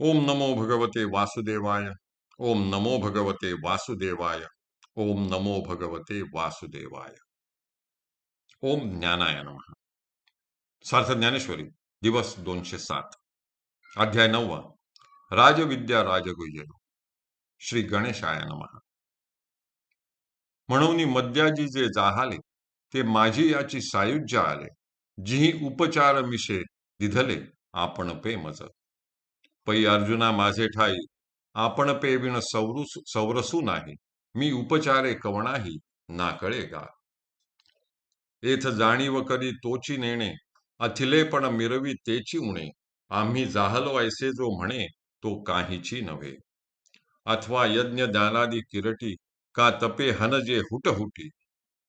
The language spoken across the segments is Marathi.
ओम नमो भगवते वासुदेवाय। ओम नमो भगवते वासुदेवाय। ओम नमो भगवते वासुदेवाय। ओम ज्ञानाय नम। सार्थ ज्ञानेश्वरी दिवस दोनशे सात। अध्याय नववा। राजविद्या राजगुह्य श्री गणेशाय नम। म्हणून मद्याजी जे जाहाले ते माझी याची सायुज्य आले जिही उपचार मिशे दिधले आपण पे मज पै अर्जुना माझे ठाई आपण पे विण सौरसू नाही. मी उपचारे कवणाही नाकळे गा. येथ जाणीव करी तोची नेणे अथिले पण मिरवी तेची उणे. आम्ही जाहलो ऐसे जो म्हणे तो काहीची नव्हे. अथवा यज्ञ दानादी किरटी का तपे हन जे हुटहुटी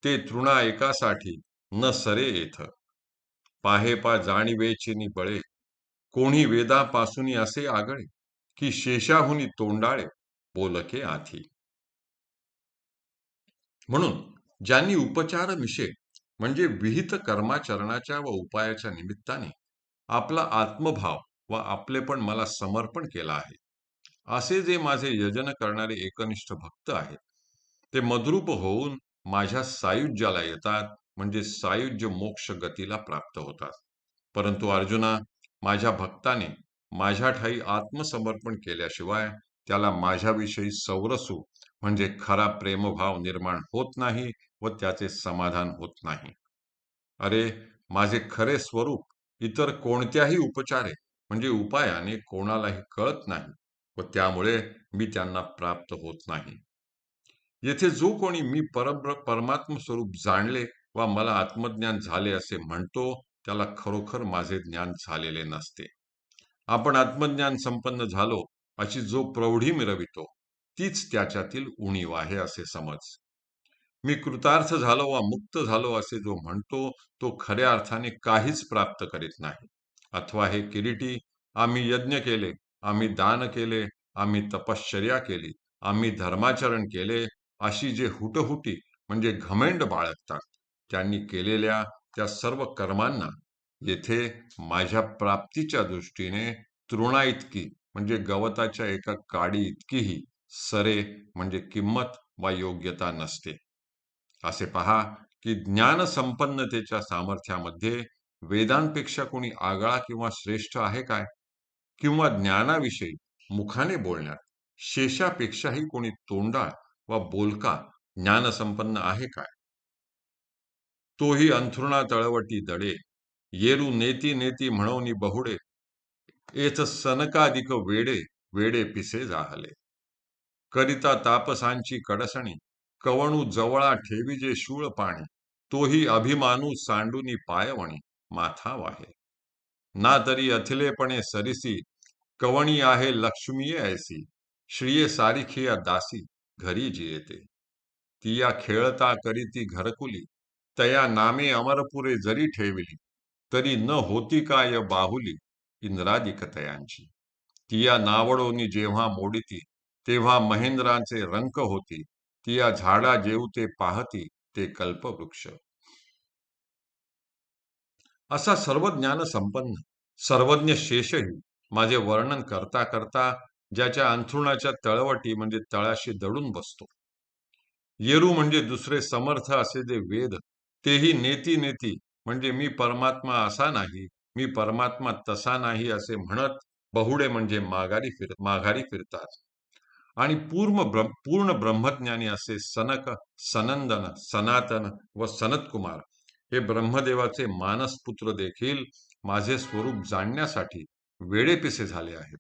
ते तृणा एकासाठी न सरे येथ पाहे पा जाणीवेचिनी बळे. कोणी वेदापासून असे आगळे की शेषाहुनी तोंडाळे बोलके आधी. म्हणून ज्यांनी उपचार विषय म्हणजे विहित कर्माचरणाच्या व उपायाच्या निमित्ताने आपला आत्मभाव व आपले पण मला समर्पण केला आहे असे जे माझे यजन करणारे एकनिष्ठ भक्त आहेत ते मद्रूप होऊन माझ्या सायुज्याला येतात म्हणजे सायुज्य मोक्ष गतीला प्राप्त होतात. परंतु अर्जुना माझ्या भक्ताने माझ्या ठाई आत्मसमर्पण केल्याशिवाय त्याला माझ्याविषयी सौरसू म्हणजे खरा प्रेमभाव निर्माण होत नाही व त्याचे समाधान होत नाही. अरे माझे खरे स्वरूप इतर कोणत्याही उपचारे म्हणजे उपायाने कोणालाही कळत नाही व त्यामुळे मी त्यांना प्राप्त होत नाही. येथे जो कोणी मी परब्र परमात्म स्वरूप जाणले वा मला आत्मज्ञान झाले असे म्हणतो त्याला खरोखर माझे ज्ञान झालेले नसते. आपण आत्मज्ञान संपन्न झालो अशी जो प्रौढी मिरवितो तीच त्याच्यातील उणीव आहे असे समज. मी कृतार्थ झालो वा मुक्त झालो असे जो म्हणतो तो खऱ्या अर्थाने काहीच प्राप्त करीत नाही. अथवा हे किरीटी आम्ही यज्ञ केले आम्ही दान केले आम्ही तपश्चर्या केली आम्ही धर्माचरण केले अशी जे हुटहुटी म्हणजे घमेंड बाळगतात त्यांनी केलेल्या त्या सर्व कर्मांना येथे माझ्या प्राप्तीच्या दृष्टीने तृणा इतकी म्हणजे गवताच्या एका काडी इतकीही सरे म्हणजे किंमत वा योग्यता नसते. असे पहा की ज्ञान संपन्नतेच्या सामर्थ्यामध्ये वेदांपेक्षा कोणी आगळा किंवा श्रेष्ठ आहे काय? किंवा ज्ञानाविषयी मुखाने बोलण्यात शेषापेक्षाही कोणी तोंडाळ वा बोलका ज्ञानसंपन्न आहे काय? तोही अंथरुणा तळवटी दडे. येरू नेती नेती म्हणून बहुडे. येथ सनकाधिक वेडे वेडे पिसे जाहले. करिता तापसांची कडसणी कवणू जवळा ठेविजे शूळ पाणी तोही अभिमानू सांडूनी पायवणी माथा वाहे. ना तरी अथिलेपणे सरिसी कवणी आहे लक्ष्मी ऐसी श्रिये सारिखिया दासी घरी जियेते. तिया खेळता करीती घरकुली तया नामे अमरपुरे जरी ठेविली तरी न होती काय बाहुली इंद्रादिक तयांची तिया नावडोनी जेव्हा मोडिती तेव्हा महेंद्रांचे रंक होती तिया झाडा जेवते पाहती ते कल्पवृक्ष. असा सर्व ज्ञान संपन्न सर्वज्ञ शेषही माझे वर्णन करता करता ज्याच्या अंथरुणाच्या तळवटी म्हणजे तळाशी दडून बसतो. येरू म्हणजे दुसरे समर्थ असे जे वेद तेही नेती नेती म्हणजे मी परमात्मा असा नाही मी परमात्मा तसा नाही असे म्हणत बहुडे म्हणजे माघारी फिर माघारी फिरतात. आणि पूर्ण ब्रह्म पूर्ण ब्रह्मज्ञानी असे सनक सनंदन सनातन व सनतकुमार हे ब्रह्मदेवाचे मानसपुत्र देखील माझे स्वरूप जाणण्यासाठी वेडेपिसे झाले आहेत.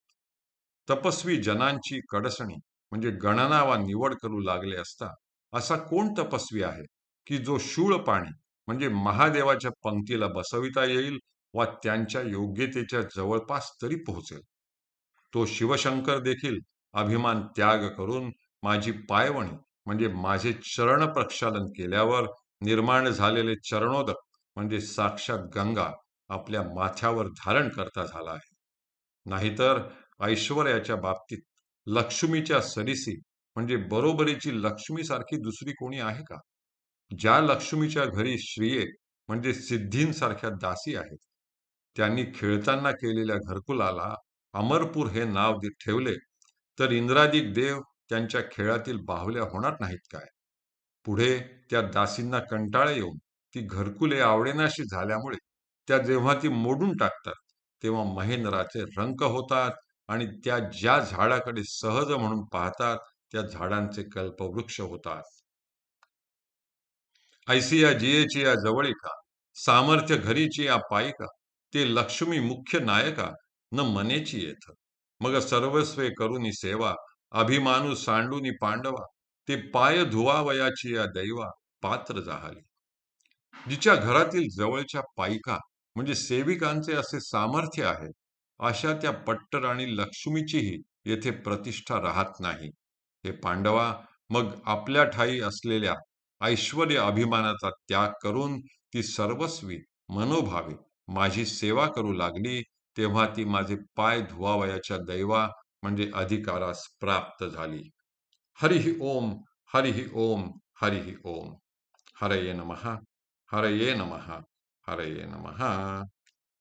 तपस्वी जनांची कडसणी म्हणजे गणना वा निवड करू लागले असता असा कोण तपस्वी आहे? की जो शूळ पाणी म्हणजे महादेवाच्या पंक्तीला बसविता येईल वा त्यांच्या योग्यतेच्या जवळपास तरी पोहोचेल. तो शिवशंकर देखील अभिमान त्याग करून माझी पायवणी म्हणजे माझे चरण प्रक्षालन केल्यावर निर्माण झालेले चरणोदक म्हणजे साक्षात गंगा आपल्या माथ्यावर धारण करता झाला आहे. नाहीतर ऐश्वर्याच्या बाबतीत लक्ष्मीच्या सरीसी म्हणजे बरोबरीची लक्ष्मीसारखी दुसरी कोणी आहे का? ज्या लक्ष्मीच्या घरी श्रिये म्हणजे सिद्धींसारख्या दासी आहेत. त्यांनी खेळताना केलेल्या घरकुलाला अमरपूर हे नाव ठेवले तर इंद्रादिक देव त्यांच्या खेळातील बाहुल्या होणार नाहीत काय? पुढे त्या दासींना कंटाळे येऊन ती घरकुले आवडेनाशी झाल्यामुळे त्या जेव्हा ती मोडून टाकतात तेव्हा महेंद्राचे रंक होतात आणि त्या ज्या झाडाकडे सहज म्हणून पाहतात त्या झाडांचे कल्पवृक्ष होतात. ऐसी या जियेची या जवळिका सामर्थ्य घरीची या पायिका ते लक्ष्मी मुख्य नायका न मनेची येथ. मग सर्वस्वे करुनी सेवा अभिमानू सांडूनी पांडवा. ते पाय धुवावयाची या दैवा पात्र जाहली. जिच्या घरातील जवळच्या पायिका म्हणजे सेविकांचे असे सामर्थ्य आहे अशा त्या पट्टर आणि लक्ष्मीचीही येथे प्रतिष्ठा राहत नाही. हे पांडवा मग आपल्या ठाई असलेल्या ऐश्वर अभिमानाचा त्याग करून ती सर्वस्वी मनोभावे माझी सेवा करू लागली तेव्हा ती माझे पाय धुवावयाच्या दैवा म्हणजे अधिकारास प्राप्त झाली. हरिहि ओम हरिहि ओम हरिहि ओम. हरये नमहा हरये नमहा हरये नमहा